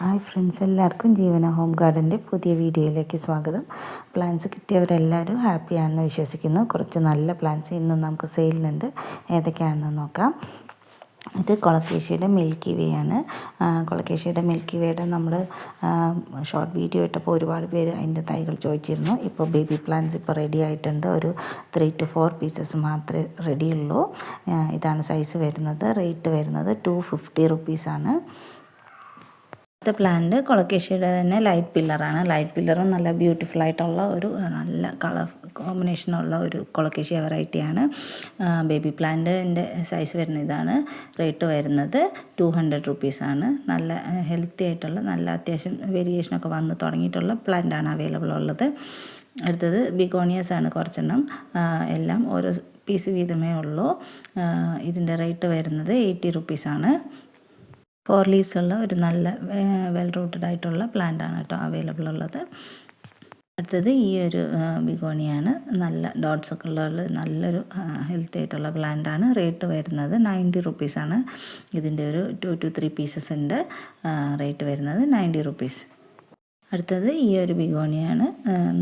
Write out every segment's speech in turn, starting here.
Hi friends എല്ലാവർക്കും ജീവന home ഗാർഡന്റെ പുതിയ വീഡിയോയിലേക്ക് സ്വാഗതം. പ്ലാൻസ് കിട്ടിയവരെല്ലാവരും ഹാപ്പിയാണെന്ന് വിശ്വസിക്കുന്നു. കുറച്ച് നല്ല പ്ലാൻസ് ഇന്ന് നമുക്ക് സെയിലിനുണ്ട്. ഏതൊക്കെയാണെന്ന് നോക്കാം. ഇത് കൊളക്കേഷ്യയുടെ മിൽക്കി വേ ആണ്. കൊളക്കേഷ്യയുടെ മിൽക്കി വേയുടെ നമ്മൾ ഷോർട്ട് വീഡിയോ ഇട്ടപ്പോൾ ഒരുപാട് പേര് അതിന്റെ തൈകൾ ചോദിച്ചിരുന്നു. ഇപ്പോൾ ബേബി പ്ലാന്റ്സ് ഇപ്പോൾ റെഡി ആയിട്ടുണ്ട്. ഒരു ത്രീ ടു ഫോർ പീസസ് മാത്രമേ റെഡിയുള്ളൂ. ഇതാണ് സൈസ് വരുന്നത്. റേറ്റ് വരുന്നത് ടു ഫിഫ്റ്റി റുപ്പീസാണ് അടുത്ത പ്ലാന്റ് കൊളക്കേഷ്യയുടെ തന്നെ ലൈറ്റ് പില്ലറാണ് ലൈറ്റ് പില്ലറും നല്ല ബ്യൂട്ടിഫുൾ ആയിട്ടുള്ള ഒരു നല്ല കളർ കോമ്പിനേഷനുള്ള ഒരു കൊളക്കേഷ്യ വെറൈറ്റിയാണ് ബേബി പ്ലാന്റിന്റെ സൈസ് വരുന്ന ഇതാണ്. റേറ്റ് വരുന്നത് ടു ഹൺഡ്രഡ് റുപ്പീസാണ് നല്ല ഹെൽത്തി ആയിട്ടുള്ള നല്ല അത്യാവശ്യം വേരിയേഷനൊക്കെ വന്ന് തുടങ്ങിയിട്ടുള്ള പ്ലാന്റാണ് അവൈലബിൾ ഉള്ളത്. അടുത്തത് ബിഗോണിയസ് ആണ് കുറച്ചെണ്ണം. എല്ലാം ഓരോ പീസ് വീതമേ ഉള്ളൂ. ഇതിന്റെ റേറ്റ് വരുന്നത് എയ്റ്റി റുപ്പീസാണ് ഫോർ ലീവ്സ് ഉള്ള ഒരു നല്ല വെൽ റൂട്ടഡ് ആയിട്ടുള്ള പ്ലാന്റ് ആണ് കേട്ടോ അവൈലബിൾ ഉള്ളത്. അടുത്തത് ഈ ഒരു ബിഗോണിയാണ്. നല്ല ഡോട്ട്സ് ഒക്കെ ഉള്ള നല്ലൊരു ഹെൽത്തി ആയിട്ടുള്ള പ്ലാന്റ് ആണ്. റേറ്റ് വരുന്നത് നയന്റി റുപ്പീസാണ് ഇതിന്റെ ഒരു ടു ടു ത്രീ പീസസ് ഉണ്ട്. റേറ്റ് വരുന്നത് നയന്റി റുപ്പീസ് അടുത്തത് ഈ ഒരു ബിഗോണിയാണ്.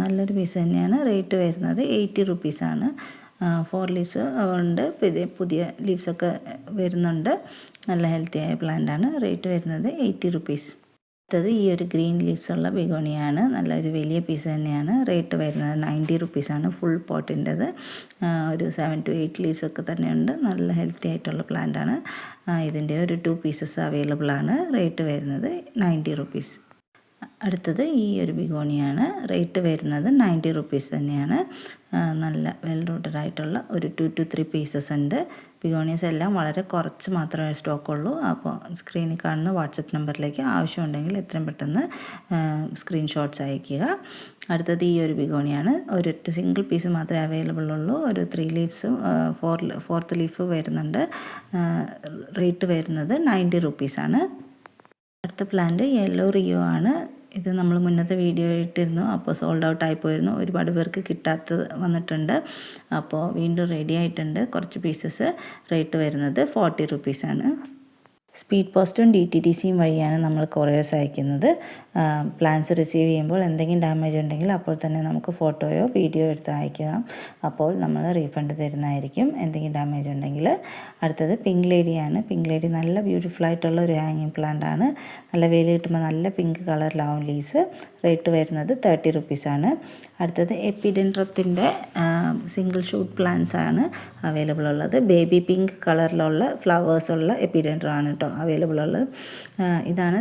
നല്ലൊരു പീസ് തന്നെയാണ്. റേറ്റ് വരുന്നത് എയ്റ്റി റുപ്പീസാണ് ഫോർ ലീവ്സ് ഉണ്ട്. പുതിയ പുതിയ ലീവ്സൊക്കെ വരുന്നുണ്ട്. നല്ല ഹെൽത്തി ആയ പ്ലാന്റ് ആണ്. റേറ്റ് വരുന്നത് എയ്റ്റി റുപ്പീസ് അടുത്തത് ഈ ഒരു ഗ്രീൻ ലീവ്സ് ഉള്ള ബിഗോണിയാണ് നല്ലൊരു വലിയ പീസ് തന്നെയാണ്. റേറ്റ് വരുന്നത് നയന്റി റുപ്പീസാണ് ഫുൾ പോട്ടിന്റെത് ഒരു സെവൻ ടു എയ്റ്റ് ലീവ്സ് ഒക്കെ തന്നെയുണ്ട്. നല്ല ഹെൽത്തി ആയിട്ടുള്ള പ്ലാന്റ് ആണ്. ഇതിന്റെ ഒരു ടു പീസസ് അവൈലബിൾ ആണ്. റേറ്റ് വരുന്നത് നയന്റി റുപ്പീസ് അടുത്തത് ഈ ഒരു ബിഗോണിയാണ്. റേറ്റ് വരുന്നത് നയന്റി റുപ്പീസ് തന്നെയാണ്. നല്ല വെൽ റൂട്ടഡ് ആയിട്ടുള്ള ഒരു ടു ടു ത്രീ പീസസ് ഉണ്ട്. ബിഗോണിയസ് എല്ലാം വളരെ കുറച്ച് മാത്രമേ സ്റ്റോക്കുള്ളൂ അപ്പോൾ സ്ക്രീനിൽ കാണുന്ന വാട്സപ്പ് നമ്പറിലേക്ക് ആവശ്യമുണ്ടെങ്കിൽ എത്രയും പെട്ടെന്ന് സ്ക്രീൻഷോട്ട്സ് അയയ്ക്കുക. അടുത്തത് ഈ ഒരു ബിഗോണിയാണ്. ഒരൊറ്റ സിംഗിൾ പീസ് മാത്രമേ അവൈലബിൾ ഉള്ളൂ. ഒരു ത്രീ ലീഫ്സും ഫോർ ഫോർത്ത് ലീഫ് വരുന്നുണ്ട്. റേറ്റ് വരുന്നത് നയന്റി റുപ്പീസാണ്. അടുത്ത പ്ലാന്റ് യെല്ലോ റിയോ ആണ്. ഇത് നമ്മൾ മുന്നത്തെ വീഡിയോ ഇട്ടിരുന്നു. അപ്പോൾ സോൾഡ് ഔട്ട് ആയി പോയിരുന്നു. ഒരുപാട് പേർക്ക് കിട്ടാത്തത് വന്നിട്ടുണ്ട്. അപ്പോൾ വീണ്ടും റെഡി ആയിട്ടുണ്ട്. കുറച്ച് പീസസ് റേറ്റ് വരുന്നത് ഫോർട്ടി റുപ്പീസാണ് സ്പീഡ് പോസ്റ്റും ഡി ടി ടി സിയും വഴിയാണ് നമ്മൾ കൊറിയേഴ്സ് അയക്കുന്നത്. പ്ലാൻസ് റിസീവ് ചെയ്യുമ്പോൾ എന്തെങ്കിലും ഡാമേജ് ഉണ്ടെങ്കിൽ അപ്പോൾ തന്നെ നമുക്ക് ഫോട്ടോയോ വീഡിയോ എടുത്ത് അയക്കാം. അപ്പോൾ നമ്മൾ റീഫണ്ട് തരുന്നതായിരിക്കും. എന്തെങ്കിലും ഡാമേജ് ഉണ്ടെങ്കിൽ. അടുത്തത് പിങ്ക് ലേഡിയാണ്. പിങ്ക് ലേഡി നല്ല ബ്യൂട്ടിഫുൾ ആയിട്ടുള്ള ഒരു ഹാങ്ങിങ് പ്ലാന്റ് ആണ്. നല്ല വെയിൽ കിട്ടുമ്പോൾ നല്ല പിങ്ക് കളറിലാവും ലീസ് റേറ്റ് വരുന്നത് തേർട്ടി റുപ്പീസാണ് അടുത്തത് എപ്പിഡെൻഡ്രത്തിന്റെ സിംഗിൾ ഷൂട്ട് പ്ലാന്റ്സ് ആണ് അവൈലബിൾ ഉള്ളത്. ബേബി പിങ്ക് കളറിലുള്ള ഫ്ലവേഴ്സ് ഉള്ള എപ്പിഡെൻഡ്രം ആണ് കേട്ടോ അവൈലബിൾ ഉള്ളത്. ഇതാണ്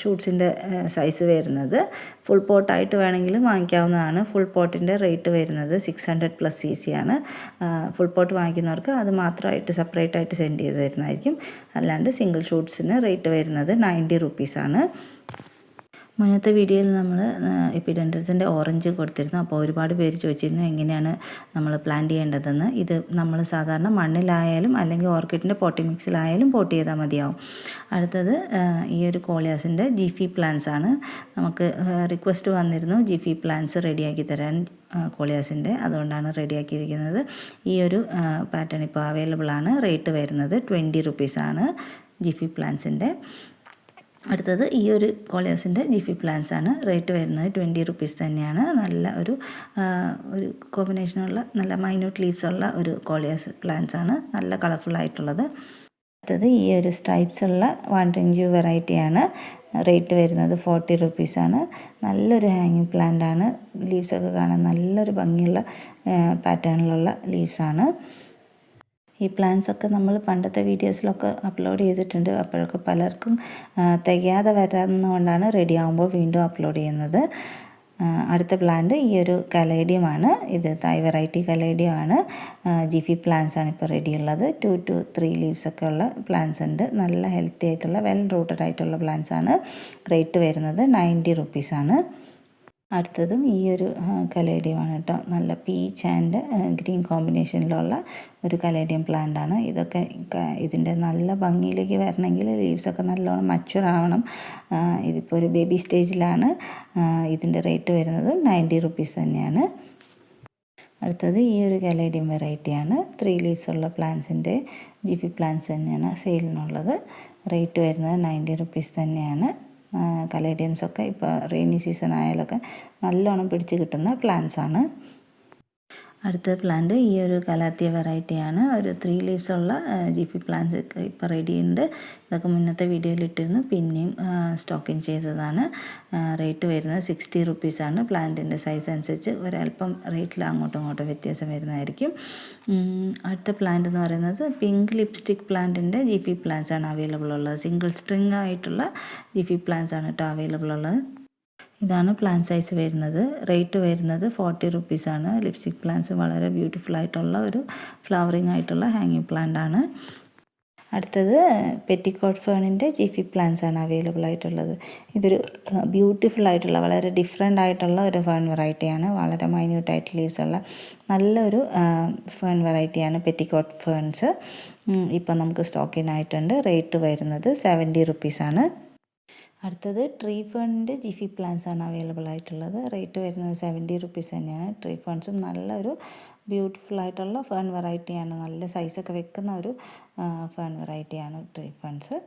ഷൂട്ട്സിന്റെ സൈസ് വരുന്നത്. ഫുൾ പോട്ടായിട്ട് വേണമെങ്കിൽ വാങ്ങിക്കാവുന്നതാണ്. ഫുൾ പോട്ടിന്റെ റേറ്റ് വരുന്നത് six hundred plus C C ആണ് ഫുൾ പോട്ട് വാങ്ങിക്കുന്നവർക്ക് അത് മാത്രമായിട്ട് സെപ്പറേറ്റ് ആയിട്ട് സെൻഡ് ചെയ്ത് തരുന്നതായിരിക്കും. അല്ലാണ്ട് സിംഗിൾ ഷൂട്ട്സിന് റേറ്റ് വരുന്നത് നയന്റി റുപ്പീസാണ് മുന്നത്തെ വീഡിയോയിൽ നമ്മൾ എപ്പിഡൻഡ്രസിന്റെ ഓറഞ്ച് കൊടുത്തിരുന്നു. അപ്പോൾ ഒരുപാട് പേര് ചോദിച്ചിരുന്നു എങ്ങനെയാണ് നമ്മൾ പ്ലാൻ ചെയ്യേണ്ടതെന്ന്? ഇത് നമ്മൾ സാധാരണ മണ്ണിലായാലും അല്ലെങ്കിൽ ഓർക്കിഡിന്റെ പോട്ടി മിക്സിലായാലും പോട്ട് ചെയ്താൽ മതിയാവും. അടുത്തത് ഈ ഒരു കോളിയാസിന്റെ ജിഫി പ്ലാൻസ് ആണ്. നമുക്ക് റിക്വസ്റ്റ് വന്നിരുന്നു ജിഫി പ്ലാൻസ് റെഡിയാക്കി തരാൻ കോളിയാസിന്റെ അതുകൊണ്ടാണ് റെഡിയാക്കിയിരിക്കുന്നത്. ഈ ഒരു പാറ്റേൺ ഇപ്പോൾ അവൈലബിൾ ആണ്. റേറ്റ് വരുന്നത് ട്വന്റി റുപ്പീസാണ് ജിഫി പ്ലാൻസിന്റെ അടുത്തത് ഈ ഒരു കോളിയേഴ്സിന്റെ ജിഫി പ്ലാൻസ് ആണ് റേറ്റ് വരുന്നത് ട്വന്റി റുപ്പീസ് തന്നെയാണ്. നല്ല ഒരു ഒരു കോമ്പിനേഷനുള്ള നല്ല മൈന്യൂട്ട് ലീവ്സ് ഉള്ള ഒരു കോളിയേഴ്സ് പ്ലാൻസ് ആണ് നല്ല കളർഫുൾ ആയിട്ടുള്ളത്. അടുത്തത് ഈ ഒരു സ്ട്രൈപ്സ് ഉള്ള വാണ്ടറിങ് ജൂ വെറൈറ്റിയാണ്. റേറ്റ് വരുന്നത് ഫോർട്ടി റുപ്പീസാണ്. നല്ലൊരു ഹാങ്ങിങ് പ്ലാന്റ് ആണ് ലീവ്സൊക്കെ കാണാൻ നല്ലൊരു ഭംഗിയുള്ള പാറ്റേണിലുള്ള ലീവ്സാണ്. ഈ പ്ലാൻസ് ഒക്കെ നമ്മൾ പണ്ടത്തെ വീഡിയോസിലൊക്കെ അപ്ലോഡ് ചെയ്തിട്ടുണ്ട്. അപ്പോഴൊക്കെ പലർക്കും തികയാതെ വരാവുന്നതുകൊണ്ടാണ് റെഡി ആകുമ്പോൾ വീണ്ടും അപ്ലോഡ് ചെയ്യുന്നത്. അടുത്ത പ്ലാന്റ് ഈ ഒരു കലേഡിയമാണ്. ഇത് തായ് വെറൈറ്റി കലേഡിയമാണ്. ജിഫി പ്ലാന്റ്സ് ആണ് ഇപ്പോൾ റെഡി ഉള്ളത് ടു ടു ത്രീ ലീവ്സ് ഒക്കെ ഉള്ള പ്ലാന്റ്സ് ഉണ്ട്. നല്ല ഹെൽത്തി ആയിട്ടുള്ള വെൽ റൂട്ടഡ് ആയിട്ടുള്ള പ്ലാന്റ്സ് ആണ് റേറ്റ് വരുന്നത് നയന്റി റുപ്പീസാണ് അടുത്തതും ഈ ഒരു കലേഡിയമാണ് കേട്ടോ. നല്ല പീച്ച് ആൻഡ് ഗ്രീൻ കോമ്പിനേഷനിലുള്ള ഒരു കലേഡിയം പ്ലാന്റ് ആണ്. ഇതൊക്കെ ഇതിന്റെ നല്ല ഭംഗിയിലേക്ക് വരണമെങ്കിൽ ലീവ്സൊക്കെ നല്ലോണം മച്ചുവർ ആവണം. ഇതിപ്പോൾ ഒരു ബേബി സ്റ്റേജിലാണ് ഇതിന്റെ റേറ്റ് വരുന്നത് നയന്റി റുപ്പീസ് തന്നെയാണ്. അടുത്തത് ഈ ഒരു കലേഡിയം വെറൈറ്റിയാണ് ത്രീ ലീവ്സ് ഉള്ള പ്ലാന്റ്സിന്റെ ജി പി പ്ലാന്റ്സ് തന്നെയാണ്. സെയിലിനുള്ളത് റേറ്റ് വരുന്നത് നയന്റി റുപ്പീസ് തന്നെയാണ്. കലേഡിയംസൊക്കെ ഇപ്പോൾ റെയിനി സീസൺ ആയാലൊക്കെ നല്ലോണം പിടിച്ച് കിട്ടുന്ന പ്ലാന്റ്സാണ് അടുത്ത പ്ലാന്റ് ഈ ഒരു കലാത്തിയ വെറൈറ്റിയാണ് ഒരു ത്രീ ലീവ്സ് ഉള്ള ജി പി പ്ലാന്റ്സ് ഇപ്പോൾ ഉണ്ട്. ഇതൊക്കെ മുന്നത്തെ വീഡിയോയിൽ ഇട്ടിരുന്നു. പിന്നെയും സ്റ്റോക്കിങ് ചെയ്തതാണ്. റേറ്റ് വരുന്നത് സിക്സ്റ്റി റുപ്പീസാണ് പ്ലാന്റിന്റെ സൈസ് അനുസരിച്ച് ഒരല്പം റേറ്റിൽ അങ്ങോട്ടും ഇങ്ങോട്ടും വ്യത്യാസം വരുന്നതായിരിക്കും. അടുത്ത പ്ലാന്റ് എന്ന് പറയുന്നത് പിങ്ക് ലിപ്സ്റ്റിക് പ്ലാന്റിന്റെ ജി പി പ്ലാന്റ്സ് ആണ് അവൈലബിൾ ഉള്ളത്. സിംഗിൾ സ്ട്രിങ് ആയിട്ടുള്ള ജി പി പ്ലാന്റ്സ് ആണ് കേട്ടോ അവൈലബിൾ ഉള്ളത്. ഇതാണ് പ്ലാൻ സൈസ് വരുന്നത്. റേറ്റ് വരുന്നത് ഫോർട്ടി റുപ്പീസാണ് ലിപ്സ്റ്റിക് പ്ലാന്റ്സ് വളരെ ബ്യൂട്ടിഫുൾ ആയിട്ടുള്ള ഒരു ഫ്ലവറിങ് ആയിട്ടുള്ള ഹാങ്ങിങ് പ്ലാന്റ് ആണ്. അടുത്തത് പെറ്റിക്കോട്ട് ഫേണിന്റെ ജിഫി പ്ലാന്റ്സ് ആണ് അവൈലബിൾ ആയിട്ടുള്ളത്. ഇതൊരു ബ്യൂട്ടിഫുൾ ആയിട്ടുള്ള വളരെ ഡിഫറെന്റ് ആയിട്ടുള്ള ഒരു ഫേൺ വെറൈറ്റിയാണ് വളരെ മൈന്യൂട്ട് ആയിട്ട് ലീവ്സ് ഉള്ള നല്ലൊരു ഫേൺ വെറൈറ്റിയാണ് പെറ്റിക്കോട്ട് ഫേൺസ് ഇപ്പം നമുക്ക് സ്റ്റോക്കിനായിട്ടുണ്ട് റേറ്റ് വരുന്നത് സെവന്റി റുപ്പീസാണ് അടുത്തത് ട്രീ ഫണ്ട് ജിഫി പ്ലാൻസ് ആണ് അവൈലബിൾ ആയിട്ടുള്ളത്. റേറ്റ് വരുന്നത് സെവന്റി റുപ്പീസ് തന്നെയാണ്. ട്രീ ഫണ്ട്സും നല്ലൊരു ബ്യൂട്ടിഫുൾ ആയിട്ടുള്ള ഫേൺ വെറൈറ്റിയാണ് നല്ല സൈസൊക്കെ വെക്കുന്ന ഒരു ഫേൺ വെറൈറ്റിയാണ് ട്രീ ഫണ്ട്സ്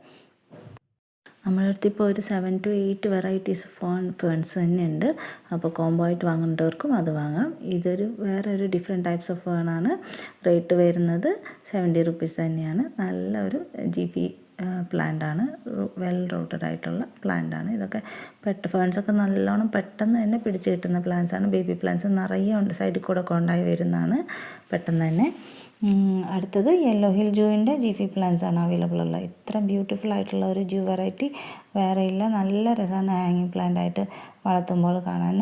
നമ്മുടെ അടുത്ത് ഇപ്പോൾ ഒരു seven to eight varieties fern ferns തന്നെയുണ്ട് അപ്പോൾ കോംബോ ആയിട്ട് വാങ്ങേണ്ടവർക്കും അത് വാങ്ങാം. ഇതൊരു വേറെ ഒരു ഡിഫറെന്റ് ടൈപ്സ് ഓഫ് ഫേണാണ് റേറ്റ് വരുന്നത് സെവന്റി റുപ്പീസ് തന്നെയാണ്. നല്ലൊരു ജി പി പ്ലാന്റ് ആണ്. വെൽ റൂട്ടഡ് ആയിട്ടുള്ള പ്ലാന്റ് ആണ്. ഇതൊക്കെ പെട്ട് ഫേൺസൊക്കെ നല്ലോണം പെട്ടെന്ന് തന്നെ പിടിച്ച് കിട്ടുന്ന പ്ലാന്റ്സ് ആണ്. ബേബി പ്ലാന്റ്സ് നിറയെ ഉണ്ട്. സൈഡിൽ കൂടെ ഒക്കെ ഉണ്ടായി വരുന്നതാണ് പെട്ടെന്ന് തന്നെ. അടുത്തത് യെല്ലോ ഹിൽ ജൂവിന്റെ ജിഫി പ്ലാന്റ്സ് ആണ് അവൈലബിൾ ഉള്ളത്. ഇത്ര ബ്യൂട്ടിഫുൾ ആയിട്ടുള്ള ഒരു ജൂ വെറൈറ്റി വേറെ ഇല്ല. നല്ല രസമാണ് ഹാങ്ങിങ് പ്ലാന്റ് ആയിട്ട് വളർത്തുമ്പോൾ കാണാൻ.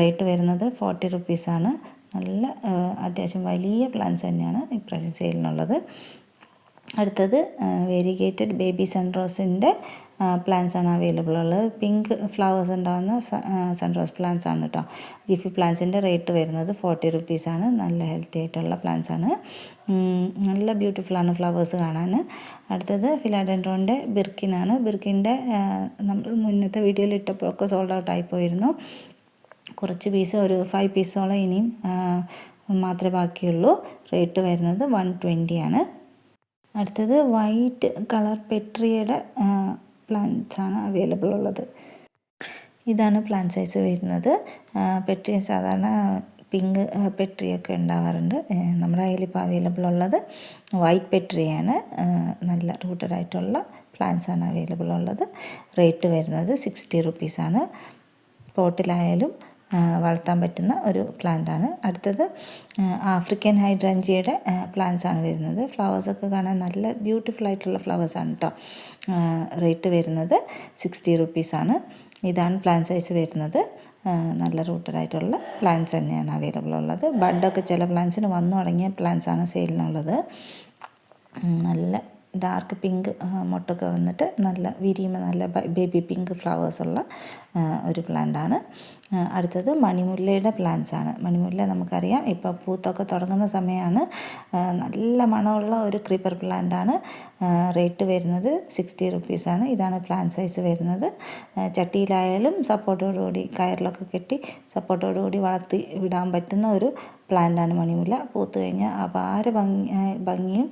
റേറ്റ് വരുന്നത് ഫോർട്ടി റുപ്പീസാണ് നല്ല അത്യാവശ്യം വലിയ പ്ലാന്റ്സ് തന്നെയാണ് ഇപ്രാവശ്യം സെയിലിനുള്ളത് അടുത്തത് വേരിഗേറ്റഡ് ബേബി സൺറോസിന്റെ പ്ലാന്റ്സ് ആണ് അവൈലബിൾ ഉള്ളത്. പിങ്ക് ഫ്ലവേഴ്സ് ഉണ്ടാകുന്ന സൺറോസ് പ്ലാന്റ്സ് ആണ് കേട്ടോ ജിഫി പ്ലാന്റ്സിന്റെ റേറ്റ് വരുന്നത് ഫോർട്ടി റുപ്പീസാണ് നല്ല ഹെൽത്തി ആയിട്ടുള്ള പ്ലാന്റ്സ് ആണ്. നല്ല ബ്യൂട്ടിഫുൾ ആണ് ഫ്ലവേഴ്സ് കാണാൻ. അടുത്തത് ഫിലാഡൻഡ്രോന്റെ ബിർക്കിനാണ് ബിർക്കിന്റെ നമ്മൾ മുന്നത്തെ വീഡിയോയിൽ ഇട്ടപ്പോൾ ഇട്ടപ്പോഴൊക്കെ സോൾഡ് ഔട്ട് ആയിപ്പോയിരുന്നു കുറച്ച് പീസ് ഒരു ഫൈവ് പീസോളം ഇനിയും മാത്രമേ ബാക്കിയുള്ളൂ. റേറ്റ് വരുന്നത് വൺ ട്വന്റി ആണ്. അടുത്തത് വൈറ്റ് കളർ പ്ലാന്റ്സ് ആണ് അവൈലബിൾ ഉള്ളത്. ഇതാണ് പ്ലാന്റ് സൈസ് വരുന്നത്. പെട്രിയ സാധാരണ പിങ്ക് പെട്രിയൊക്കെ ഉണ്ടാവാറുണ്ട്. നമ്മുടെ കയ്യിൽ ഇപ്പോൾ അവൈലബിൾ ഉള്ളത് വൈറ്റ് പെട്രിയാണ് നല്ല റൂട്ടഡ് ആയിട്ടുള്ള പ്ലാന്റ്സ് ആണ് അവൈലബിൾ ഉള്ളത്. റേറ്റ് വരുന്നത് സിക്സ്റ്റി റുപ്പീസാണ് പോട്ടിലായാലും വളർത്താൻ പറ്റുന്ന ഒരു പ്ലാന്റാണ് അടുത്തത് ആഫ്രിക്കൻ ഹൈഡ്രഞ്ചിയുടെ ആണ് വരുന്നത്. ഫ്ലവേഴ്സൊക്കെ കാണാൻ നല്ല ബ്യൂട്ടിഫുൾ ആയിട്ടുള്ള ഫ്ലവേഴ്സാണ് കേട്ടോ റേറ്റ് വരുന്നത് സിക്സ്റ്റി റുപ്പീസാണ് ഇതാണ് പ്ലാൻ സൈസ് വരുന്നത്. നല്ല റൂട്ടഡ് ആയിട്ടുള്ള പ്ലാന്റ്സ് തന്നെയാണ് അവൈലബിൾ ഉള്ളത്. ബഡൊക്കെ ചില പ്ലാന്റ്സിന് വന്നു തുടങ്ങിയ പ്ലാന്റ്സ് ആണ് സെയിലിനുള്ളത് നല്ല ഡാർക്ക് പിങ്ക് മുട്ടൊക്കെ വന്നിട്ട് നല്ല വിരിയുമ്പോൾ നല്ല ബേബി പിങ്ക് ഫ്ലവേഴ്സുള്ള ഒരു പ്ലാന്റാണ് അടുത്തത് മണിമുല്ലയുടെ പ്ലാന്റ്സ് ആണ്. മണിമുല്ല നമുക്കറിയാം ഇപ്പോൾ പൂത്തൊക്കെ തുടങ്ങുന്ന സമയമാണ് നല്ല മണമുള്ള ഒരു ക്രീപ്പർ പ്ലാന്റ് ആണ്. റേറ്റ് വരുന്നത് സിക്സ്റ്റി റുപ്പീസാണ് ഇതാണ് പ്ലാന്റ് സൈസ് വരുന്നത്. ചട്ടിയിലായാലും സപ്പോർട്ടോടുകൂടി കയറിലൊക്കെ കെട്ടി സപ്പോർട്ടോടുകൂടി വളർത്തി വിടാൻ പറ്റുന്ന ഒരു പ്ലാന്റാണ് മണിമുല്ല. പൂത്ത് കഴിഞ്ഞാൽ അപാര ഭംഗി ഭംഗിയും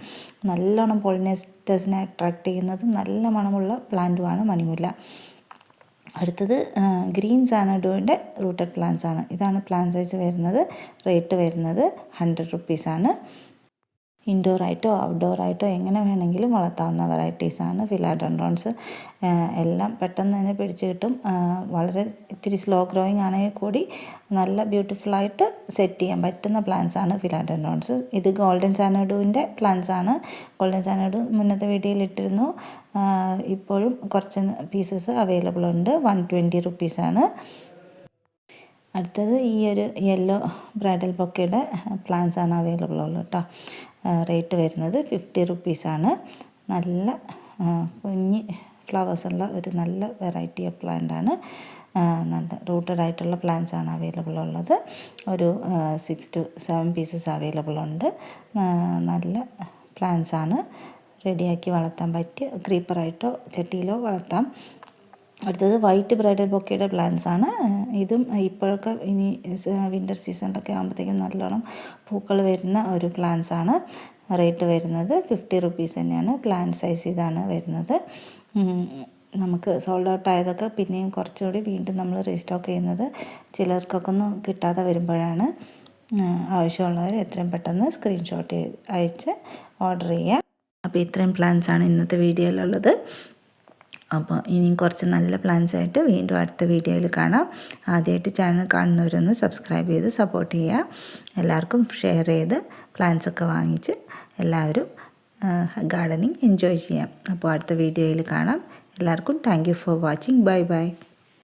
നല്ലോണം പോളിനേസ്റ്റേഴ്സിനെ അട്രാക്റ്റ് ചെയ്യുന്നതും നല്ല മണമുള്ള പ്ലാന്റുമാണ് മണിമുല്ല. അടുത്തത് ഗ്രീൻ സാനഡോയുടെ റൂട്ടഡ് പ്ലാന്റ്സ് ആണ് ഇതാണ് പ്ലാന്റ് സൈസ് വരുന്നത്. റേറ്റ് വരുന്നത് ഹൺഡ്രഡ് റുപ്പീസാണ്. ഇൻഡോർ ആയിട്ടോ ഔട്ട്ഡോർ ആയിട്ടോ എങ്ങനെ വേണമെങ്കിലും വളർത്താവുന്ന വെറൈറ്റീസാണ് ഫിലാഡൻഡ്രോൺസ് എല്ലാം പെട്ടെന്ന് തന്നെ പിടിച്ച് കിട്ടും. വളരെ ഇത്തിരി സ്ലോ ഗ്രോയിങ് ആണെങ്കിൽ കൂടി നല്ല ബ്യൂട്ടിഫുള്ളായിട്ട് സെറ്റ് ചെയ്യാൻ പറ്റുന്ന പ്ലാന്റ്സ് ആണ് ഫിലാഡൻഡ്രോൺസ് ഇത് ഗോൾഡൻ സാനഡുവിന്റെ പ്ലാന്റ്സ് ആണ്. ഗോൾഡൻ സാനഡു മുന്നത്തെ വീഡിയോയിൽ ഇട്ടിരുന്നു. ഇപ്പോഴും കുറച്ച് പീസസ് അവൈലബിൾ ഉണ്ട്. വൺ ട്വന്റി റുപ്പീസാണ് അടുത്തത് ഈ ഒരു യെല്ലോ ബ്രൈഡൽ ബൊക്കയുടെ പ്ലാന്റ്സ് ആണ് അവൈലബിൾ ഉള്ളത് കേട്ടോ റേറ്റ് വരുന്നത് ഫിഫ്റ്റി റുപ്പീസാണ്. നല്ല കുഞ്ഞ് ഫ്ലവേഴ്സുള്ള ഒരു നല്ല വെറൈറ്റി ഓഫ് പ്ലാന്റ് ആണ്. നല്ല റൂട്ടഡ് ആയിട്ടുള്ള പ്ലാന്റ്സ് ആണ് അവൈലബിൾ ഉള്ളത്. ഒരു six to seven pieces available ഉണ്ട്. നല്ല പ്ലാന്റ്സ് ആണ്. റെഡിയാക്കി വളർത്താൻ പറ്റിയ ക്രീപ്പറായിട്ടോ ചട്ടിയിലോ വളർത്താം. അടുത്തത് വൈറ്റ് ബ്രൈഡൽ ബൊക്കയുടെ പ്ലാന്റ്സ് ആണ്. ഇതും ഇപ്പോഴൊക്കെ ഇനി വിന്റർ സീസണിലൊക്കെ ആകുമ്പോഴത്തേക്കും നല്ലോണം പൂക്കൾ വരുന്ന ഒരു പ്ലാന്റ്സ് ആണ്. റേറ്റ് വരുന്നത് ഫിഫ്റ്റി റുപ്പീസ് തന്നെയാണ്. പ്ലാന്റ് സൈസ് ഇതാണ് വരുന്നത്. നമുക്ക് സോൾഡ് ഔട്ട് ആയതൊക്കെ പിന്നെയും കുറച്ചുകൂടി വീണ്ടും നമ്മൾ റീസ്റ്റോക്ക് ചെയ്യുന്നത് ചിലർക്കൊക്കെ ഒന്നും കിട്ടാതെ വരുമ്പോഴാണ്. ആവശ്യമുള്ളവർ എത്രയും പെട്ടെന്ന് സ്ക്രീൻഷോട്ട് അയച്ച് ഓർഡർ ചെയ്യുക അപ്പോൾ ഇത്രയും ആണ് ഇന്നത്തെ വീഡിയോയിലുള്ളത് അപ്പോൾ ഇനിയും കുറച്ച് നല്ല പ്ലാൻസ് ആയിട്ട് വീണ്ടും അടുത്ത വീഡിയോയിൽ കാണാം. ആദ്യമായിട്ട് ചാനൽ കാണുന്നവരൊന്ന് സബ്സ്ക്രൈബ് ചെയ്ത് സപ്പോർട്ട് ചെയ്യുക. എല്ലാവർക്കും ഷെയർ ചെയ്ത് പ്ലാൻസ് ഒക്കെ വാങ്ങിച്ച് എല്ലാവരും ഗാർഡനിങ് എൻജോയ് ചെയ്യാം. അപ്പോൾ അടുത്ത വീഡിയോയിൽ കാണാം. എല്ലാവർക്കും thank for watching bye bye